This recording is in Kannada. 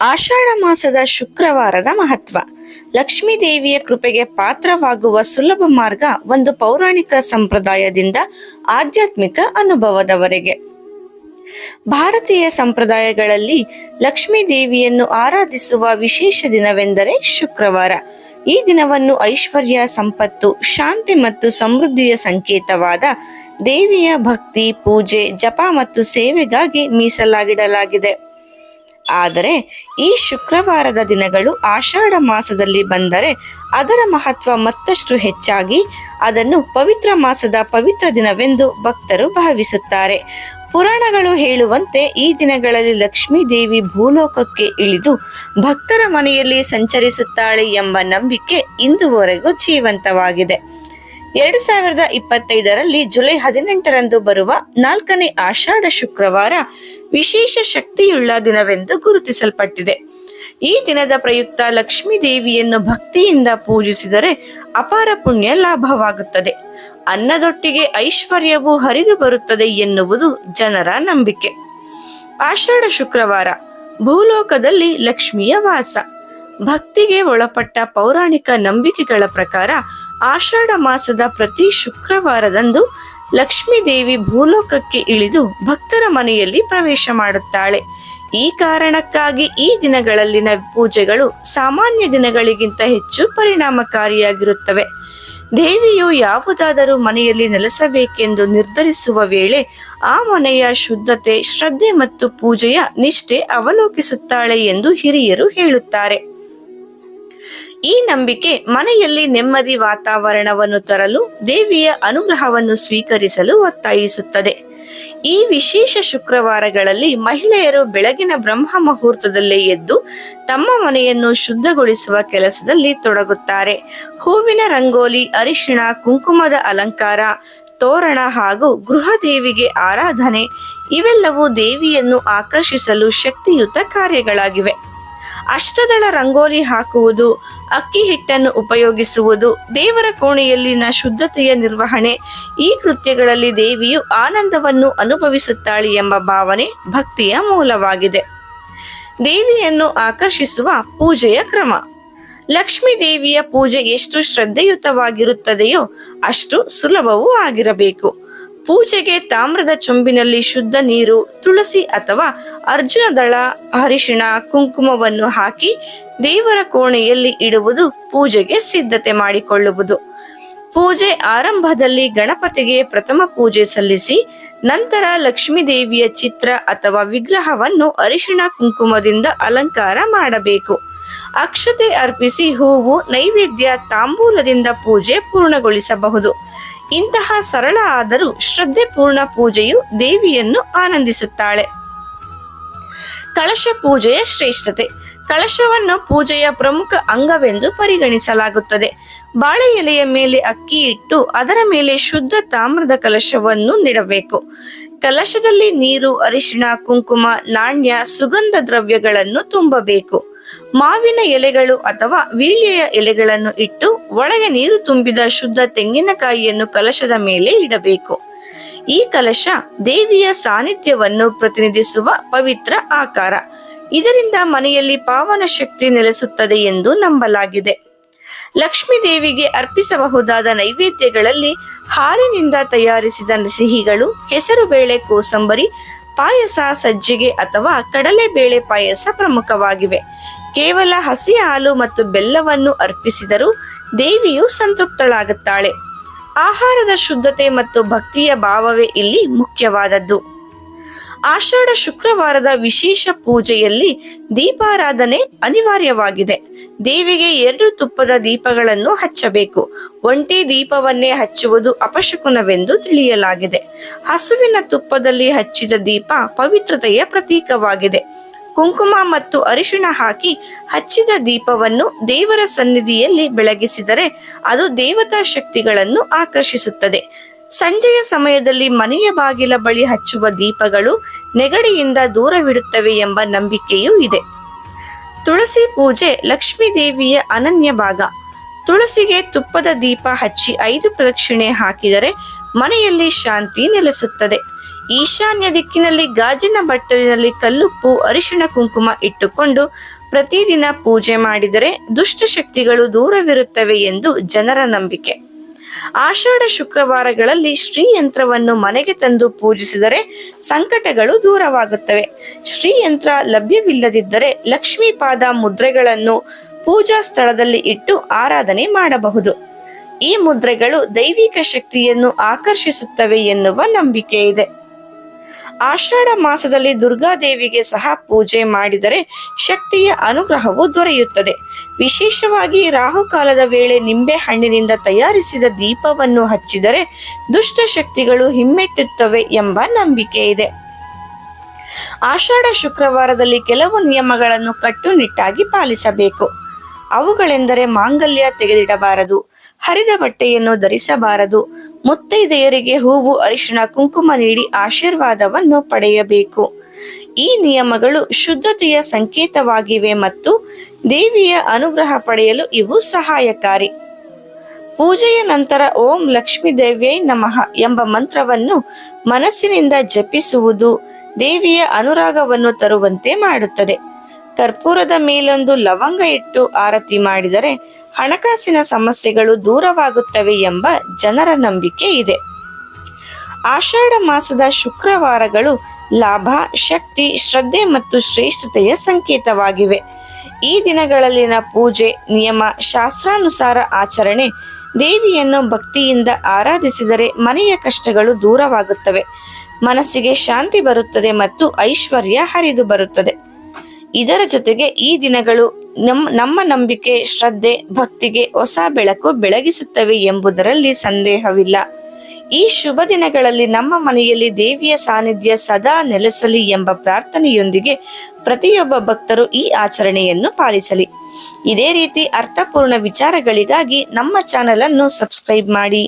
ಆಷಾಢ ಮಾಸದ ಶುಕ್ರವಾರದ ಮಹತ್ವ. ಲಕ್ಷ್ಮೀ ದೇವಿಯ ಕೃಪೆಗೆ ಪಾತ್ರವಾಗುವ ಸುಲಭ ಮಾರ್ಗ ಒಂದು ಪೌರಾಣಿಕ ಸಂಪ್ರದಾಯದಿಂದ ಆಧ್ಯಾತ್ಮಿಕ ಅನುಭವದವರೆಗೆ. ಭಾರತೀಯ ಸಂಪ್ರದಾಯಗಳಲ್ಲಿ ಲಕ್ಷ್ಮೀ ದೇವಿಯನ್ನು ಆರಾಧಿಸುವ ವಿಶೇಷ ದಿನವೆಂದರೆ ಶುಕ್ರವಾರ. ಈ ದಿನವನ್ನು ಐಶ್ವರ್ಯ, ಸಂಪತ್ತು, ಶಾಂತಿ ಮತ್ತು ಸಮೃದ್ಧಿಯ ಸಂಕೇತವಾದ ದೇವಿಯ ಭಕ್ತಿ, ಪೂಜೆ, ಜಪ ಮತ್ತು ಸೇವೆಗಾಗಿ ಮೀಸಲಾಗಿಡಲಾಗಿದೆ. ಆದರೆ ಈ ಶುಕ್ರವಾರದ ದಿನಗಳು ಆಷಾಢ ಮಾಸದಲ್ಲಿ ಬಂದರೆ ಅದರ ಮಹತ್ವ ಮತ್ತಷ್ಟು ಹೆಚ್ಚಾಗಿ ಅದನ್ನು ಪವಿತ್ರ ಮಾಸದ ಪವಿತ್ರ ದಿನವೆಂದು ಭಕ್ತರು ಭಾವಿಸುತ್ತಾರೆ. ಪುರಾಣಗಳು ಹೇಳುವಂತೆ ಈ ದಿನಗಳಲ್ಲಿ ಲಕ್ಷ್ಮೀ ದೇವಿ ಭೂಲೋಕಕ್ಕೆ ಇಳಿದು ಭಕ್ತರ ಮನೆಯಲ್ಲಿ ಸಂಚರಿಸುತ್ತಾಳೆ ಎಂಬ ನಂಬಿಕೆ ಇಂದುವರೆಗೂ ಜೀವಂತವಾಗಿದೆ. ಎರಡು ಸಾವಿರದ ಇಪ್ಪತ್ತೈದರಲ್ಲಿ ಜುಲೈ ಹದಿನೆಂಟರಂದು ಬರುವ ನಾಲ್ಕನೇ ಆಷಾಢ ಶುಕ್ರವಾರ ವಿಶೇಷ ಶಕ್ತಿಯುಳ್ಳ ದಿನವೆಂದು ಗುರುತಿಸಲ್ಪಟ್ಟಿದೆ. ಈ ದಿನದ ಪ್ರಯುಕ್ತ ಲಕ್ಷ್ಮೀ ದೇವಿಯನ್ನು ಭಕ್ತಿಯಿಂದ ಪೂಜಿಸಿದರೆ ಅಪಾರ ಪುಣ್ಯ ಲಾಭವಾಗುತ್ತದೆ. ಅನ್ನದೊಟ್ಟಿಗೆ ಐಶ್ವರ್ಯವು ಹರಿದು ಬರುತ್ತದೆ ಎನ್ನುವುದು ಜನರ ನಂಬಿಕೆ. ಆಷಾಢ ಶುಕ್ರವಾರ ಭೂಲೋಕದಲ್ಲಿ ಲಕ್ಷ್ಮಿಯ ವಾಸ. ಭಕ್ತಿಗೆ ಒಳಪಟ್ಟ ಪೌರಾಣಿಕ ನಂಬಿಕೆಗಳ ಪ್ರಕಾರ ಆಷಾಢ ಮಾಸದ ಪ್ರತಿ ಶುಕ್ರವಾರದಂದು ಲಕ್ಷ್ಮೀ ದೇವಿ ಭೂಲೋಕಕ್ಕೆ ಇಳಿದು ಭಕ್ತರ ಮನೆಯಲ್ಲಿ ಪ್ರವೇಶ ಮಾಡುತ್ತಾಳೆ. ಈ ಕಾರಣಕ್ಕಾಗಿ ಈ ದಿನಗಳಲ್ಲಿನ ಪೂಜೆಗಳು ಸಾಮಾನ್ಯ ದಿನಗಳಿಗಿಂತ ಹೆಚ್ಚು ಪರಿಣಾಮಕಾರಿಯಾಗಿರುತ್ತವೆ. ದೇವಿಯು ಯಾವುದಾದರೂ ಮನೆಯಲ್ಲಿ ನೆಲೆಸಬೇಕೆಂದು ನಿರ್ಧರಿಸುವ ವೇಳೆ ಆ ಮನೆಯ ಶುದ್ಧತೆ, ಶ್ರದ್ಧೆ ಮತ್ತು ಪೂಜೆಯ ನಿಷ್ಠೆ ಅವಲೋಕಿಸುತ್ತಾಳೆ ಎಂದು ಹಿರಿಯರು ಹೇಳುತ್ತಾರೆ. ಈ ನಂಬಿಕೆ ಮನೆಯಲ್ಲಿ ನೆಮ್ಮದಿ ವಾತಾವರಣವನ್ನು ತರಲು ದೇವಿಯ ಅನುಗ್ರಹವನ್ನು ಸ್ವೀಕರಿಸಲು ಒತ್ತಾಯಿಸುತ್ತದೆ. ಈ ವಿಶೇಷ ಶುಕ್ರವಾರಗಳಲ್ಲಿ ಮಹಿಳೆಯರು ಬೆಳಗಿನ ಬ್ರಹ್ಮ ಮುಹೂರ್ತದಲ್ಲೇ ಎದ್ದು ತಮ್ಮ ಮನೆಯನ್ನು ಶುದ್ಧಗೊಳಿಸುವ ಕೆಲಸದಲ್ಲಿ ತೊಡಗುತ್ತಾರೆ. ಹೂವಿನ ರಂಗೋಲಿ, ಅರಿಶಿಣ, ಕುಂಕುಮದ ಅಲಂಕಾರ, ತೋರಣ ಹಾಗೂ ಗೃಹ ದೇವಿಗೆ ಆರಾಧನೆ ಇವೆಲ್ಲವೂ ದೇವಿಯನ್ನು ಆಕರ್ಷಿಸಲು ಶಕ್ತಿಯುತ ಕಾರ್ಯಗಳಾಗಿವೆ. ಅಷ್ಟದಳ ರಂಗೋಲಿ ಹಾಕುವುದು, ಅಕ್ಕಿ ಹಿಟ್ಟನ್ನು ಉಪಯೋಗಿಸುವುದು, ದೇವರ ಕೋಣೆಯಲ್ಲಿನ ಶುದ್ಧತೆಯ ನಿರ್ವಹಣೆ, ಈ ಕೃತ್ಯಗಳಲ್ಲಿ ದೇವಿಯು ಆನಂದವನ್ನು ಅನುಭವಿಸುತ್ತಾಳೆ ಎಂಬ ಭಾವನೆ ಭಕ್ತಿಯ ಮೂಲವಾಗಿದೆ. ದೇವಿಯನ್ನು ಆಕರ್ಷಿಸುವ ಪೂಜೆಯ ಕ್ರಮ. ಲಕ್ಷ್ಮೀ ದೇವಿಯ ಪೂಜೆ ಎಷ್ಟು ಶ್ರದ್ಧೆಯುತವಾಗಿರುತ್ತದೆಯೋ ಅಷ್ಟು ಸುಲಭವೂ ಆಗಿರಬೇಕು. ಪೂಜೆಗೆ ತಾಮ್ರದ ಚೊಂಬಿನಲ್ಲಿ ಶುದ್ಧ ನೀರು, ತುಳಸಿ ಅಥವಾ ಅರ್ಜುನ ದಳ, ಅರಿಶಿಣ, ಕುಂಕುಮವನ್ನು ಹಾಕಿ ದೇವರ ಕೋಣೆಯಲ್ಲಿ ಇಡುವುದು ಪೂಜೆಗೆ ಸಿದ್ಧತೆ ಮಾಡಿಕೊಳ್ಳುವುದು. ಪೂಜೆ ಆರಂಭದಲ್ಲಿ ಗಣಪತಿಗೆ ಪ್ರಥಮ ಪೂಜೆ ಸಲ್ಲಿಸಿ, ನಂತರ ಲಕ್ಷ್ಮೀ ದೇವಿಯ ಚಿತ್ರ ಅಥವಾ ವಿಗ್ರಹವನ್ನು ಅರಿಶಿಣ ಕುಂಕುಮದಿಂದ ಅಲಂಕಾರ ಮಾಡಬೇಕು. ಅಕ್ಷತೆ ಅರ್ಪಿಸಿ ಹೂವು ನೈವೇದ್ಯ ತಾಂಬೂಲದಿಂದ ಪೂಜೆ ಪೂರ್ಣಗೊಳಿಸಬಹುದು. ಇಂತಹ ಸರಳ ಆದರೂ ಶ್ರದ್ಧೆ ಪೂರ್ಣ ಪೂಜೆಯು ದೇವಿಯನ್ನು ಆನಂದಿಸುತ್ತಾಳೆ. ಕಳಶ ಪೂಜೆಯ ಶ್ರೇಷ್ಠತೆ. ಕಳಶವನ್ನು ಪೂಜೆಯ ಪ್ರಮುಖ ಅಂಗವೆಂದು ಪರಿಗಣಿಸಲಾಗುತ್ತದೆ. ಬಾಳೆ ಎಲೆಯ ಮೇಲೆ ಅಕ್ಕಿ ಇಟ್ಟು ಅದರ ಮೇಲೆ ಶುದ್ಧ ತಾಮ್ರದ ಕಲಶವನ್ನು ನೀಡಬೇಕು. ಕಲಶದಲ್ಲಿ ನೀರು, ಅರಿಶಿಣ, ಕುಂಕುಮ, ನಾಣ್ಯ, ಸುಗಂಧ ದ್ರವ್ಯಗಳನ್ನು ತುಂಬಬೇಕು. ಮಾವಿನ ಎಲೆಗಳು ಅಥವಾ ವೀಳ್ಯೆಯ ಎಲೆಗಳನ್ನು ಇಟ್ಟು ಒಳಗೆ ನೀರು ತುಂಬಿದ ಶುದ್ಧ ತೆಂಗಿನಕಾಯಿಯನ್ನು ಕಲಶದ ಮೇಲೆ ಇಡಬೇಕು. ಈ ಕಲಶ ದೇವಿಯ ಸಾನ್ನಿಧ್ಯವನ್ನು ಪ್ರತಿನಿಧಿಸುವ ಪವಿತ್ರ ಆಕಾರ. ಇದರಿಂದ ಮನೆಯಲ್ಲಿ ಪಾವನ ಶಕ್ತಿ ನೆಲೆಸುತ್ತದೆ ಎಂದು ನಂಬಲಾಗಿದೆ. ಲಕ್ಷ್ಮೀ ದೇವಿಗೆ ಅರ್ಪಿಸಬಹುದಾದ ನೈವೇದ್ಯಗಳಲ್ಲಿ ಹಾಲಿನಿಂದ ತಯಾರಿಸಿದ ಸಿಹಿಗಳು, ಹೆಸರುಬೇಳೆ ಕೋಸಂಬರಿ, ಪಾಯಸ, ಸಜ್ಜಿಗೆ ಅಥವಾ ಕಡಲೆಬೇಳೆ ಪಾಯಸ ಪ್ರಮುಖವಾಗಿವೆ. ಕೇವಲ ಹಸಿ ಹಾಲು ಮತ್ತು ಬೆಲ್ಲವನ್ನು ಅರ್ಪಿಸಿದರೂ ದೇವಿಯು ಸಂತೃಪ್ತಳಾಗುತ್ತಾಳೆ. ಆಹಾರದ ಶುದ್ಧತೆ ಮತ್ತು ಭಕ್ತಿಯ ಭಾವವೇ ಇಲ್ಲಿ ಮುಖ್ಯವಾದದ್ದು. ಆಷಾಢ ಶುಕ್ರವಾರದ ವಿಶೇಷ ಪೂಜೆಯಲ್ಲಿ ದೀಪಾರಾಧನೆ ಅನಿವಾರ್ಯವಾಗಿದೆ. ದೇವಿಗೆ ಎರಡು ತುಪ್ಪದ ದೀಪಗಳನ್ನು ಹಚ್ಚಬೇಕು. ಒಂಟಿ ದೀಪವನ್ನೇ ಹಚ್ಚುವುದು ಅಪಶಕುನವೆಂದು ತಿಳಿಯಲಾಗಿದೆ. ಹಸುವಿನ ತುಪ್ಪದಲ್ಲಿ ಹಚ್ಚಿದ ದೀಪ ಪವಿತ್ರತೆಯ ಪ್ರತೀಕವಾಗಿದೆ. ಕುಂಕುಮ ಮತ್ತು ಅರಿಶಿಣ ಹಾಕಿ ಹಚ್ಚಿದ ದೀಪವನ್ನು ದೇವರ ಸನ್ನಿಧಿಯಲ್ಲಿ ಬೆಳಗಿಸಿದರೆ ಅದು ದೇವತಾ ಶಕ್ತಿಗಳನ್ನು ಆಕರ್ಷಿಸುತ್ತದೆ. ಸಂಜೆಯ ಸಮಯದಲ್ಲಿ ಮನೆಯ ಬಾಗಿಲ ಬಳಿ ಹಚ್ಚುವ ದೀಪಗಳು ನೆಗಡಿಯಿಂದ ದೂರವಿಡುತ್ತವೆ ಎಂಬ ನಂಬಿಕೆಯೂ ಇದೆ. ತುಳಸಿ ಪೂಜೆ ಲಕ್ಷ್ಮೀ ದೇವಿಯ ಅನನ್ಯ ಭಾಗ. ತುಳಸಿಗೆ ತುಪ್ಪದ ದೀಪ ಹಚ್ಚಿ ಐದು ಪ್ರದಕ್ಷಿಣೆ ಹಾಕಿದರೆ ಮನೆಯಲ್ಲಿ ಶಾಂತಿ ನೆಲೆಸುತ್ತದೆ. ಈಶಾನ್ಯ ದಿಕ್ಕಿನಲ್ಲಿ ಗಾಜಿನ ಬಟ್ಟಲಿನಲ್ಲಿ ಕಲ್ಲುಪ್ಪು, ಅರಿಶಿಣ ಕುಂಕುಮ ಇಟ್ಟುಕೊಂಡು ಪ್ರತಿದಿನ ಪೂಜೆ ಮಾಡಿದರೆ ದುಷ್ಟಶಕ್ತಿಗಳು ದೂರವಿರುತ್ತವೆ ಎಂದು ಜನರ ನಂಬಿಕೆ. ಆಷಾಢ ಶುಕ್ರವಾರಗಳಲ್ಲಿ ಶ್ರೀ ಯಂತ್ರವನ್ನು ಮನೆಗೆ ತಂದು ಪೂಜಿಸಿದರೆ ಸಂಕಟಗಳು ದೂರವಾಗುತ್ತವೆ. ಶ್ರೀ ಯಂತ್ರ ಲಭ್ಯವಿಲ್ಲದಿದ್ದರೆ ಲಕ್ಷ್ಮೀ ಪಾದ ಮುದ್ರೆಗಳನ್ನು ಪೂಜಾ ಸ್ಥಳದಲ್ಲಿ ಇಟ್ಟು ಆರಾಧನೆ ಮಾಡಬಹುದು. ಈ ಮುದ್ರೆಗಳು ದೈವಿಕ ಶಕ್ತಿಯನ್ನು ಆಕರ್ಷಿಸುತ್ತವೆ ಎನ್ನುವ ನಂಬಿಕೆ ಇದೆ. ಆಷಾಢ ಮಾಸದಲ್ಲಿ ದುರ್ಗಾದೇವಿಗೆ ಸಹ ಪೂಜೆ ಮಾಡಿದರೆ ಶಕ್ತಿಯ ಅನುಗ್ರಹವು ದೊರೆಯುತ್ತದೆ. ವಿಶೇಷವಾಗಿ ರಾಹುಕಾಲದ ವೇಳೆ ನಿಂಬೆ ಹಣ್ಣಿನಿಂದ ತಯಾರಿಸಿದ ದೀಪವನ್ನು ಹಚ್ಚಿದರೆ ದುಷ್ಟ ಶಕ್ತಿಗಳು ಹಿಮ್ಮೆಟ್ಟುತ್ತವೆ ಎಂಬ ನಂಬಿಕೆ ಇದೆ. ಆಷಾಢ ಶುಕ್ರವಾರದಲ್ಲಿ ಕೆಲವು ನಿಯಮಗಳನ್ನು ಕಟ್ಟುನಿಟ್ಟಾಗಿ ಪಾಲಿಸಬೇಕು. ಅವುಗಳೆಂದರೆ ಮಾಂಗಲ್ಯ ತೆಗೆದಿಡಬಾರದು, ಹರಿದ ಬಟ್ಟೆಯನ್ನು ಧರಿಸಬಾರದು, ಮುತ್ತೈದೆಯರಿಗೆ ಹೂವು, ಅರಿಶಿಣ, ಕುಂಕುಮ ನೀಡಿ ಆಶೀರ್ವಾದವನ್ನು ಪಡೆಯಬೇಕು. ಈ ನಿಯಮಗಳು ಶುದ್ಧತೆಯ ಸಂಕೇತವಾಗಿವೆ ಮತ್ತು ದೇವಿಯ ಅನುಗ್ರಹ ಪಡೆಯಲು ಇವು ಸಹಾಯಕಾರಿ. ಪೂಜೆಯ ನಂತರ ಓಂ ಲಕ್ಷ್ಮೀ ದೇವ್ಯೈ ನಮಃ ಎಂಬ ಮಂತ್ರವನ್ನು ಮನಸ್ಸಿನಿಂದ ಜಪಿಸುವುದು ದೇವಿಯ ಅನುರಾಗವನ್ನು ತರುವಂತೆ ಮಾಡುತ್ತದೆ. ಕರ್ಪೂರದ ಮೇಲೊಂದು ಲವಂಗ ಇಟ್ಟು ಆರತಿ ಮಾಡಿದರೆ ಹಣಕಾಸಿನ ಸಮಸ್ಯೆಗಳು ದೂರವಾಗುತ್ತವೆ ಎಂಬ ಜನರ ನಂಬಿಕೆ ಇದೆ. ಆಷಾಢ ಮಾಸದ ಶುಕ್ರವಾರಗಳು ಲಾಭ, ಶಕ್ತಿ, ಶ್ರದ್ಧೆ ಮತ್ತು ಶ್ರೇಷ್ಠತೆಯ ಸಂಕೇತವಾಗಿವೆ. ಈ ದಿನಗಳಲ್ಲಿನ ಪೂಜೆ, ನಿಯಮ, ಶಾಸ್ತ್ರಾನುಸಾರ ಆಚರಣೆ, ದೇವಿಯನ್ನು ಭಕ್ತಿಯಿಂದ ಆರಾಧಿಸಿದರೆ ಮನೆಯ ಕಷ್ಟಗಳು ದೂರವಾಗುತ್ತವೆ. ಮನಸ್ಸಿಗೆ ಶಾಂತಿ ಬರುತ್ತದೆ ಮತ್ತು ಐಶ್ವರ್ಯ ಹರಿದು ಬರುತ್ತದೆ. ಇದರ ಜೊತೆಗೆ ಈ ದಿನಗಳು ನಮ್ಮ ನಮ್ಮ ನಂಬಿಕೆ, ಶ್ರದ್ಧೆ, ಭಕ್ತಿಗೆ ಹೊಸ ಬೆಳಕು ಬೆಳಗಿಸುತ್ತವೆ ಎಂಬುದರಲ್ಲಿ ಸಂದೇಹವಿಲ್ಲ. ಈ ಶುಭ ದಿನಗಳಲ್ಲಿ ನಮ್ಮ ಮನೆಯಲ್ಲಿ ದೇವಿಯ ಸಾನ್ನಿಧ್ಯ ಸದಾ ನೆಲೆಸಲಿ ಎಂಬ ಪ್ರಾರ್ಥನೆಯೊಂದಿಗೆ ಪ್ರತಿಯೊಬ್ಬ ಭಕ್ತರು ಈ ಆಚರಣೆಯನ್ನು ಪಾಲಿಸಲಿ. ಇದೇ ರೀತಿ ಅರ್ಥಪೂರ್ಣ ವಿಚಾರಗಳಿಗಾಗಿ ನಮ್ಮ ಚಾನೆಲ್ ಅನ್ನು ಸಬ್ಸ್ಕ್ರೈಬ್ ಮಾಡಿ.